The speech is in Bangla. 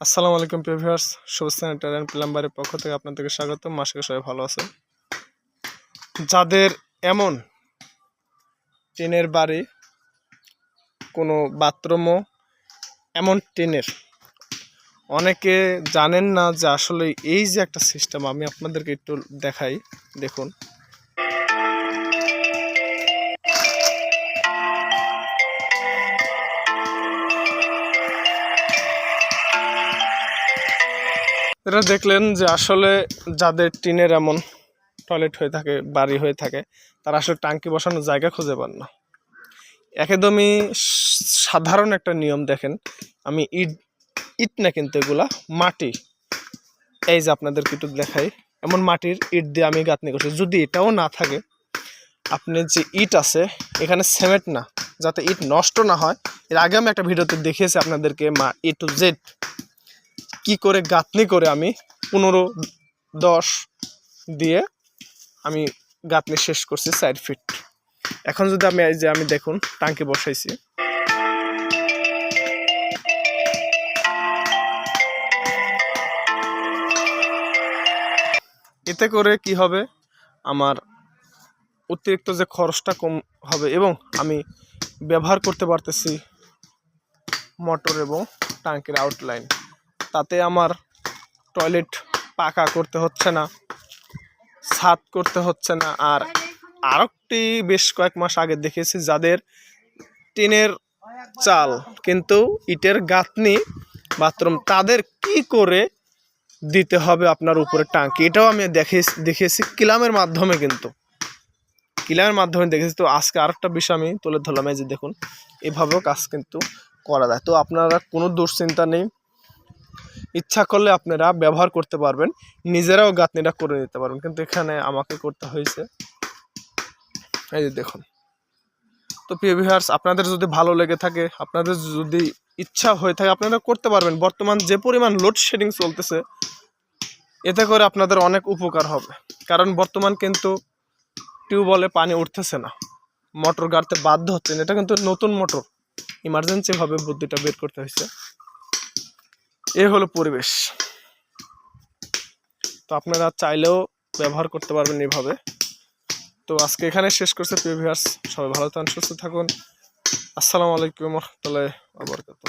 আসসালামু আলাইকুম প্রিভিয়ার্স শুভ স্যানিটারি অ্যান্ড প্লাম্বারের পক্ষ থেকে আপনাদেরকে স্বাগত মাসকে সবাই ভালো আছেন। যাদের এমন টিনের বাড়ি, কোনো বাথরুমও এমন টিনের, অনেকে জানেন না যে আসলে এই যে একটা সিস্টেম আমি আপনাদেরকে একটু দেখাই, দেখুন। এটা দেখলেন যে আসলে যাদের টিনের এমন টয়লেট হয়ে থাকে, বাড়ি হয়ে থাকে, তারা আসলে টাঙ্কি বসানোর জায়গা খুঁজে পান না। একদমই সাধারণ একটা নিয়ম দেখেন, আমি ইট ইট না কিন্তু এগুলা, মাটি। এই যে আপনাদেরকে একটু দেখাই, এমন মাটির ইট দিয়ে আমি গাঁথনি করছি। যদি এটাও না থাকে, আপনি যে ইট আছে, এখানে সিমেন্ট না, যাতে ইট নষ্ট না হয়, এর আগে আমি একটা ভিডিওতে দেখিয়েছি আপনাদেরকে মা এ টু জেড কি করে গাঁথনি করে আমি পনেরো দশ দিয়ে আমি গাঁথনি শেষ করছি চার ফিট এখন যদি আমি যে আমি দেখুন, টাঙ্কি বসাইছি। এতে করে কি হবে? আমার অতিরিক্ত যে খরচটা কম হবে এবং আমি ব্যবহার করতে পারতেছি মোটর এবং টাঙ্কির আউটলাইন তাতে আমার টয়লেট পাকা করতে হচ্ছে না, ছাদ করতে হচ্ছে না। আর আরেকটি বেশ কয়েক মাস আগে দেখেছি যাদের টিনের চাল কিন্তু ইটের গাঁথনি, বাথরুম, তাদের কি করে দিতে হবে আপনার উপরে টাঙ্কি? এটাও আমি দেখে দেখিয়েছি কিলামের মাধ্যমে কিন্তু। কিলামের মাধ্যমে দেখেছি। তো আজকে আরেকটা বিষয় আমি তুলে ধরলাম। এই যে দেখুন, এভাবেও কাজ কিন্তু করা যায়। তো আপনারা কোনো দুশ্চিন্তা নেই। ইচ্ছা করলে আপনারা ব্যবহার করতে পারবেন। নিজেরাও গাঁথনিটা করে নিতে পারবেন। কিন্তু এখানে আমাকে করতে হয়েছে। এই যে দেখুন। তো প্রিয় ভিউয়ার্স আপনাদের যদি ভালো লেগে থাকে, আপনাদের যদি ইচ্ছা হয়ে থাকে, আপনারা করতে পারবেন। বর্তমান যে পরিমাণ লোডশেডিং চলতেছে, এতে করে আপনাদের অনেক উপকার হবে। কারণ বর্তমান কিন্তু টিউবওয়েলে পানি উঠতেছে না। মোটর গাড়তে বাধ্য হচ্ছেন। এটা কিন্তু নতুন মোটর। ইমার্জেন্সিভাবে বুদ্ধিটা বের করতে হয়েছে। এ হলো পরিবেশ। তো আপনারা চাইলেও ব্যবহার করতে পারবেন এভাবে তো আজকে এখানে শেষ করছে প্রিভিয়ার্স সবাই ভালো থাকুন, সুস্থ থাকুন। আসসালামু আলাইকুম রহমতুল্লাহ আবরকাত